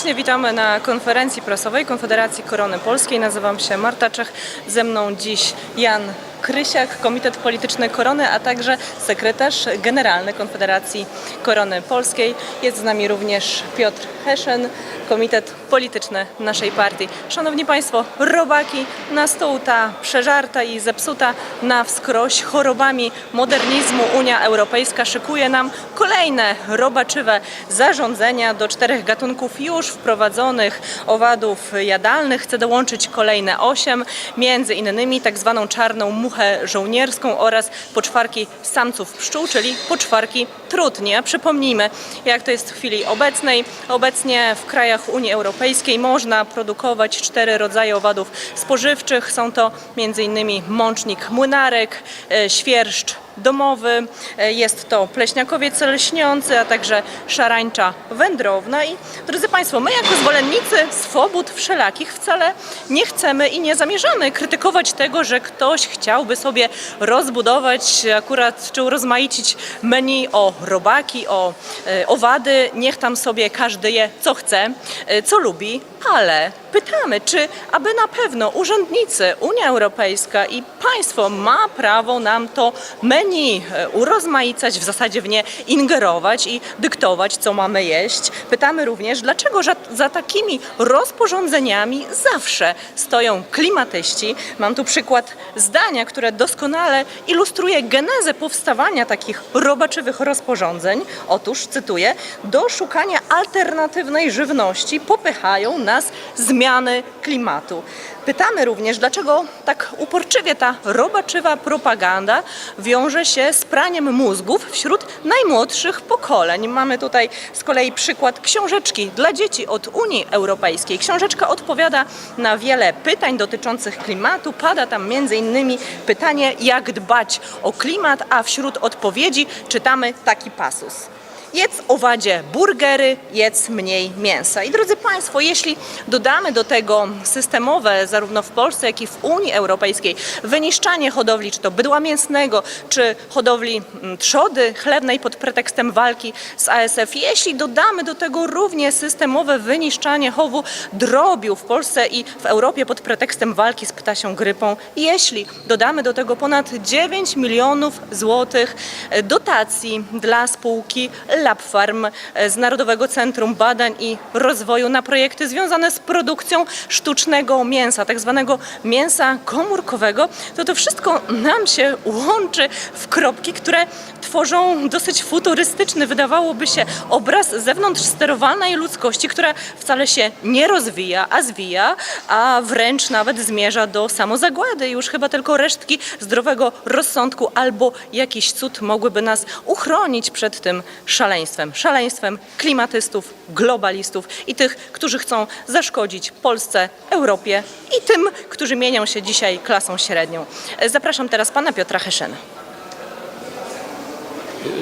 Serdecznie witamy na konferencji prasowej Konfederacji Korony Polskiej. Nazywam się Marta Czech. Ze mną dziś Jan Krysiak, Komitet Polityczny Korony, a także sekretarz generalny Konfederacji Korony Polskiej. Jest z nami również Piotr Heszen, Komitet Polityczny naszej partii. Szanowni Państwo, robaki na stół ta przeżarta i zepsuta na wskroś chorobami modernizmu Unia Europejska szykuje nam kolejne robaczywe zarządzenia do czterech gatunków już wprowadzonych owadów jadalnych. Chce dołączyć kolejne osiem, między innymi tak zwaną czarną muchę żołnierską oraz poczwarki samców pszczół, czyli poczwarki trutnie. A Przypomnijmy, jak to jest w chwili obecnej. Obecnie w krajach Unii Europejskiej można produkować cztery rodzaje owadów spożywczych. Są to m.in. mącznik młynarek, e, świerszcz domowy, e, jest to pleśniakowiec lśniący, a także szarańcza wędrowna. I drodzy Państwo, my jako zwolennicy swobód wszelakich wcale nie chcemy i nie zamierzamy krytykować tego, że ktoś chciałby sobie rozbudować akurat czy urozmaicić menu o robaki, o e, owady. Niech tam sobie każdy je co chce, e, co lubi, ale pytamy, czy aby na pewno urzędnicy, Unia Europejska i państwo ma prawo nam to menu e, urozmaicać, w zasadzie w nie ingerować i dyktować, co mamy jeść. Pytamy również, dlaczego za takimi rozporządzeniami zawsze stoją klimatyści. Mam tu przykład zdania, które doskonale ilustruje genezę powstawania takich robaczywych rozporządzeń. Otóż, cytuję, do szukania alternatywnej żywności popychają nas zmiany klimatu. Pytamy również, dlaczego tak uporczywie ta robaczywa propaganda wiąże się z praniem mózgów wśród najmłodszych pokoleń. Mamy tutaj z kolei przykład książeczki dla dzieci od Unii Europejskiej. Książeczka odpowiada na wiele pytań dotyczących klimatu. Pada tam innymi pytanie, jak dbać o klimat, a wśród odpowiedzi czytamy taki pasus. Jedz owadzie burgery, jedz mniej mięsa. I drodzy Państwo, jeśli dodamy do tego systemowe, zarówno w Polsce, jak i w Unii Europejskiej, wyniszczanie hodowli, czy to bydła mięsnego, czy hodowli mm, trzody chlewnej pod pretekstem walki z ASF, jeśli dodamy do tego również systemowe wyniszczanie chowu drobiu w Polsce i w Europie pod pretekstem walki z ptasią grypą, jeśli dodamy do tego ponad 9 milionów złotych dotacji dla spółki Labfarm e, z Narodowego Centrum Badań i Rozwoju na projekty związane z produkcją sztucznego mięsa, tak zwanego mięsa komórkowego, to to wszystko nam się łączy w kropki, które tworzą dosyć futurystyczny, wydawałoby się, obraz zewnątrz sterowanej ludzkości, która wcale się nie rozwija, a zwija, a wręcz nawet zmierza do samozagłady. Już chyba tylko resztki zdrowego rozsądku albo jakiś cud mogłyby nas uchronić przed tym szaleństwem. Szaleństwem klimatystów, globalistów i tych, którzy chcą zaszkodzić Polsce, Europie i tym, którzy mienią się dzisiaj klasą średnią. Zapraszam teraz pana Piotra Heszena.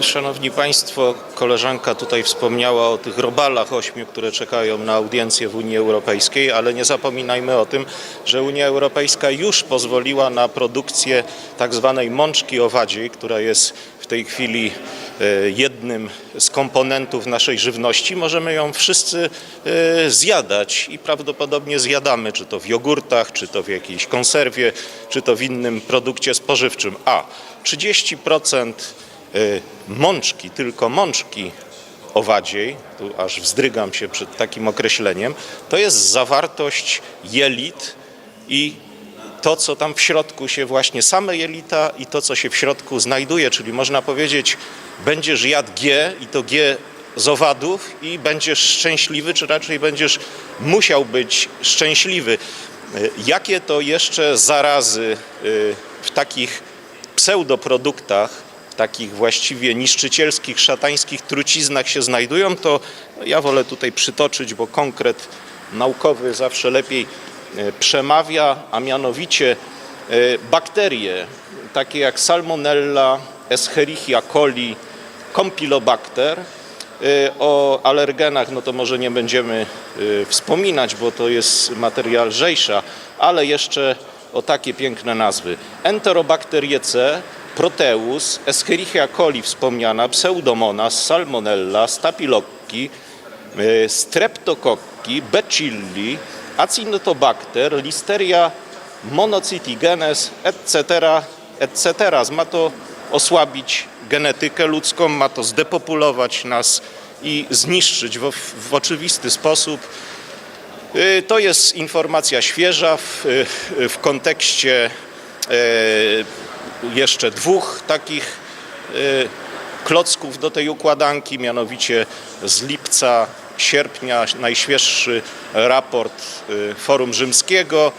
Szanowni Państwo, koleżanka tutaj wspomniała o tych robalach ośmiu, które czekają na audiencję w Unii Europejskiej, ale nie zapominajmy o tym, że Unia Europejska już pozwoliła na produkcję tak zwanej mączki owadziej, która jest w tej chwili jednym z komponentów naszej żywności. Możemy ją wszyscy e, zjadać i prawdopodobnie zjadamy, czy to w jogurtach, czy to w jakiejś konserwie, czy to w innym produkcie spożywczym. A 30% y, mączki, tylko mączki owadziej, tu aż wzdrygam się przed takim określeniem, to jest zawartość jelit i to, co tam w środku się właśnie, same jelita i to, co się w środku znajduje, czyli można powiedzieć, będziesz jadł G i to G z owadów i będziesz szczęśliwy, czy raczej będziesz musiał być szczęśliwy. Y, Jakie to jeszcze zarazy y, w takich pseudoproduktach, takich właściwie niszczycielskich, szatańskich truciznach się znajdują, to ja wolę tutaj przytoczyć, bo konkret naukowy zawsze lepiej przemawia, a mianowicie e, bakterie takie jak Salmonella, Escherichia coli, Campylobacter. E, O alergenach no to może nie będziemy e, wspominać, bo to jest materia lżejsza, ale jeszcze o takie piękne nazwy. Enterobacterie C, Proteus, Escherichia coli wspomniana, Pseudomonas, Salmonella, e, streptokokki, bacilli, acinetobacter, listeria monocytigenes, etc., etc. Ma to osłabić genetykę ludzką, ma to zdepopulować nas i zniszczyć w, w oczywisty sposób. Y, To jest informacja świeża w, y, w kontekście e, jeszcze dwóch takich y, klocków do tej układanki, mianowicie z lipca, sierpnia najświeższy raport y, Forum Rzymskiego.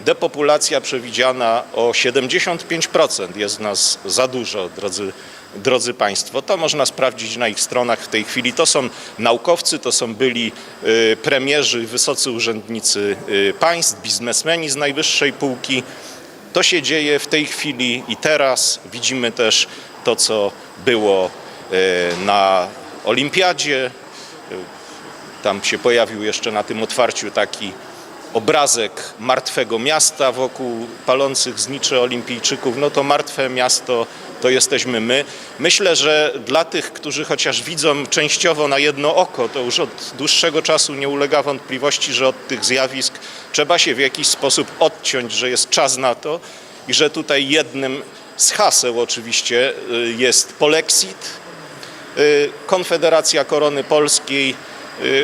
Depopulacja przewidziana o 75%. Jest nas za dużo, drodzy, drodzy Państwo. To można sprawdzić na ich stronach w tej chwili. To są naukowcy, to są byli y, premierzy, wysocy urzędnicy y, państw, biznesmeni z najwyższej półki. To się dzieje w tej chwili i teraz. Widzimy też to, co było na Olimpiadzie. Tam się pojawił jeszcze na tym otwarciu taki obrazek martwego miasta wokół palących znicze olimpijczyków. No to martwe miasto to jesteśmy my. Myślę, że dla tych, którzy chociaż widzą częściowo na jedno oko, to już od dłuższego czasu nie ulega wątpliwości, że od tych zjawisk trzeba się w jakiś sposób odciąć, że jest czas na to i że tutaj jednym z haseł oczywiście y, jest polexit, Y, Konfederacja Korony Polskiej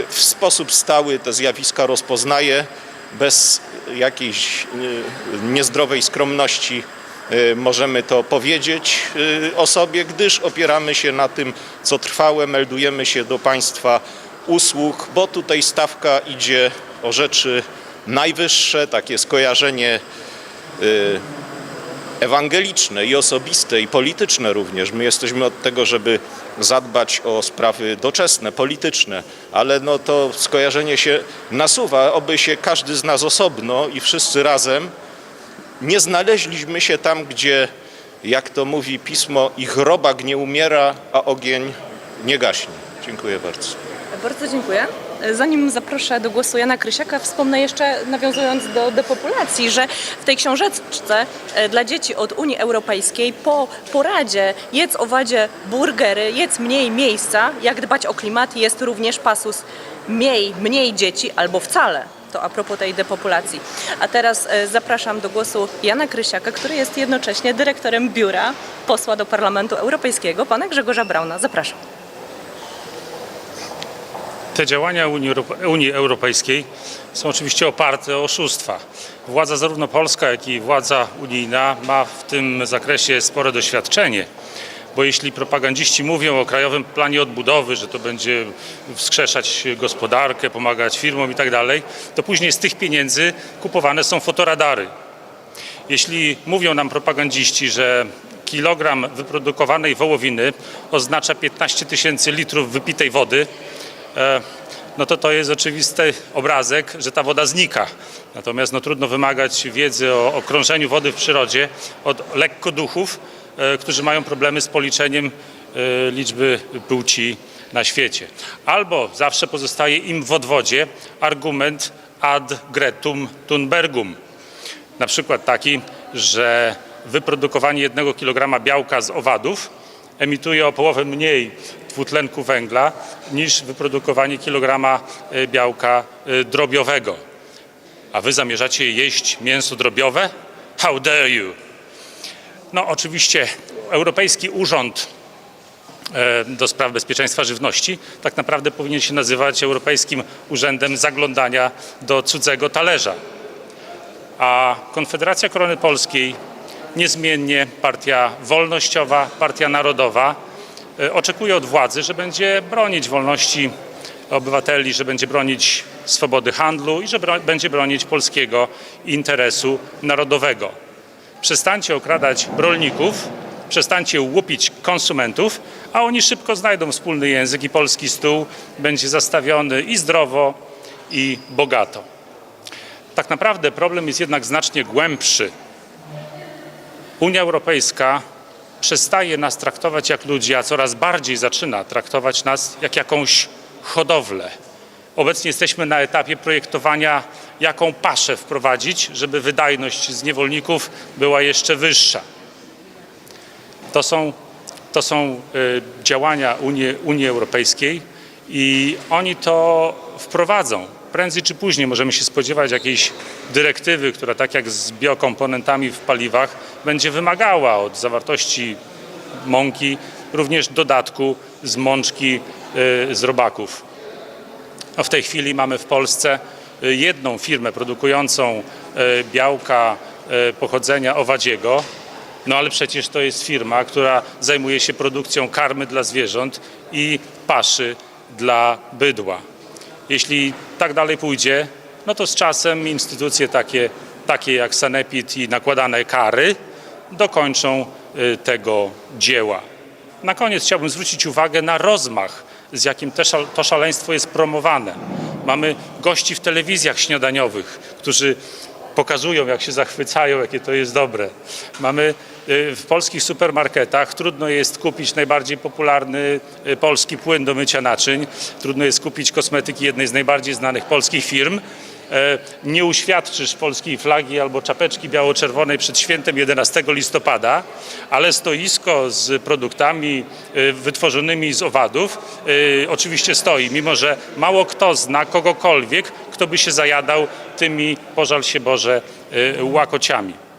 w sposób stały te zjawiska rozpoznaje, bez jakiejś y, niezdrowej skromności. Y, możemy to powiedzieć y, o sobie, gdyż opieramy się na tym, co trwałe, meldujemy się do państwa usług, bo tutaj stawka idzie o rzeczy najwyższe, takie skojarzenie y, ewangeliczne i osobiste i polityczne również. My jesteśmy od tego, żeby zadbać o sprawy doczesne, polityczne, ale no to skojarzenie się nasuwa, oby się każdy z nas osobno i wszyscy razem nie znaleźliśmy się tam, gdzie, jak to mówi pismo, ich robak nie umiera, a ogień nie gaśnie. Dziękuję bardzo. Bardzo dziękuję. Zanim zaproszę do głosu Jana Krysiaka, wspomnę jeszcze, nawiązując do depopulacji, że w tej książeczce e, dla dzieci od Unii Europejskiej po poradzie jedz owadzie burgery, jedz mniej miejsca, jak dbać o klimat, jest również pasus mniej, mniej dzieci albo wcale. To a propos tej depopulacji. A teraz e, zapraszam do głosu Jana Krysiaka, który jest jednocześnie dyrektorem biura posła do Parlamentu Europejskiego, pana Grzegorza Brauna. Zapraszam. Te działania Unii, Europe- Unii Europejskiej są oczywiście oparte o oszustwa. Władza zarówno polska, jak i władza unijna ma w tym zakresie spore doświadczenie. Bo jeśli propagandziści mówią o krajowym planie odbudowy, że to będzie wskrzeszać gospodarkę, pomagać firmom i tak dalej, to później z tych pieniędzy kupowane są fotoradary. Jeśli mówią nam propagandziści, że kilogram wyprodukowanej wołowiny oznacza 15 tysięcy litrów wypitej wody, no to to jest oczywisty obrazek, że ta woda znika. Natomiast no, trudno wymagać wiedzy o, o krążeniu wody w przyrodzie od lekkoduchów, e, którzy mają problemy z policzeniem e, liczby płci na świecie. Albo zawsze pozostaje im w odwodzie argument ad Gretum Thunbergum. Na przykład taki, że wyprodukowanie jednego kilograma białka z owadów emituje o połowę mniej dwutlenku węgla niż wyprodukowanie kilograma e, białka e, drobiowego. A wy zamierzacie jeść mięso drobiowe? How dare you? No oczywiście Europejski Urząd e, do Spraw Bezpieczeństwa Żywności tak naprawdę powinien się nazywać Europejskim Urzędem Zaglądania do cudzego talerza. A Konfederacja Korony Polskiej niezmiennie partia wolnościowa, partia narodowa oczekuje od władzy, że będzie bronić wolności obywateli, że będzie bronić swobody handlu i że bro, będzie bronić polskiego interesu narodowego. Przestańcie okradać rolników, przestańcie łupić konsumentów, a oni szybko znajdą wspólny język i polski stół będzie zastawiony i zdrowo, i bogato. Tak naprawdę problem jest jednak znacznie głębszy. Unia Europejska przestaje nas traktować jak ludzi, a coraz bardziej zaczyna traktować nas jak jakąś hodowlę. Obecnie jesteśmy na etapie projektowania, jaką paszę wprowadzić, żeby wydajność z niewolników była jeszcze wyższa. To są, to są y, działania Unii, Unii Europejskiej i oni to wprowadzą. Prędzej czy później możemy się spodziewać jakiejś dyrektywy, która tak jak z biokomponentami w paliwach będzie wymagała od zawartości mąki również dodatku z mączki y, z robaków. A w tej chwili mamy w Polsce y, jedną firmę produkującą y, białka pochodzenia owadziego, no ale przecież to jest firma, która zajmuje się produkcją karmy dla zwierząt i paszy dla bydła. Jeśli tak dalej pójdzie, no to z czasem instytucje takie, takie jak Sanepid i nakładane kary dokończą y, tego dzieła. Na koniec chciałbym zwrócić uwagę na rozmach, z jakim to szaleństwo jest promowane. Mamy gości w telewizjach śniadaniowych, którzy pokazują, jak się zachwycają, jakie to jest dobre. Mamy w polskich supermarketach, trudno jest kupić najbardziej popularny y, polski płyn do mycia naczyń, trudno jest kupić kosmetyki jednej z najbardziej znanych polskich firm. E, Nie uświadczysz polskiej flagi albo czapeczki biało-czerwonej przed świętem 11 listopada, ale stoisko z produktami e, wytworzonymi z owadów oczywiście stoi, mimo że mało kto zna kogokolwiek, kto by się zajadał tymi, pożal się Boże, łakociami.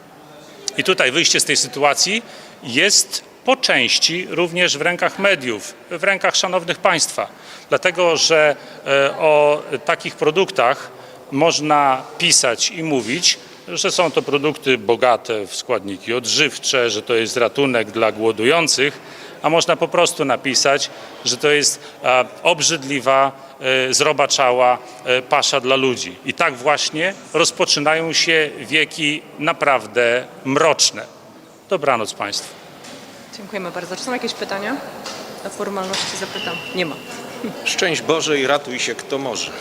I tutaj wyjście z tej sytuacji jest po części również w rękach mediów, w rękach szanownych państwa. Dlatego, że e, o takich produktach można pisać i mówić, że są to produkty bogate w składniki odżywcze, że to jest ratunek dla głodujących, a można po prostu napisać, że to jest e, obrzydliwa, e, zrobaczała e, pasza dla ludzi. I tak właśnie rozpoczynają się wieki naprawdę mroczne. Dobranoc Państwu. Dziękujemy bardzo. Czy są jakieś pytania? Na formalności zapytam. Nie ma. Szczęść Boże i ratuj się kto może.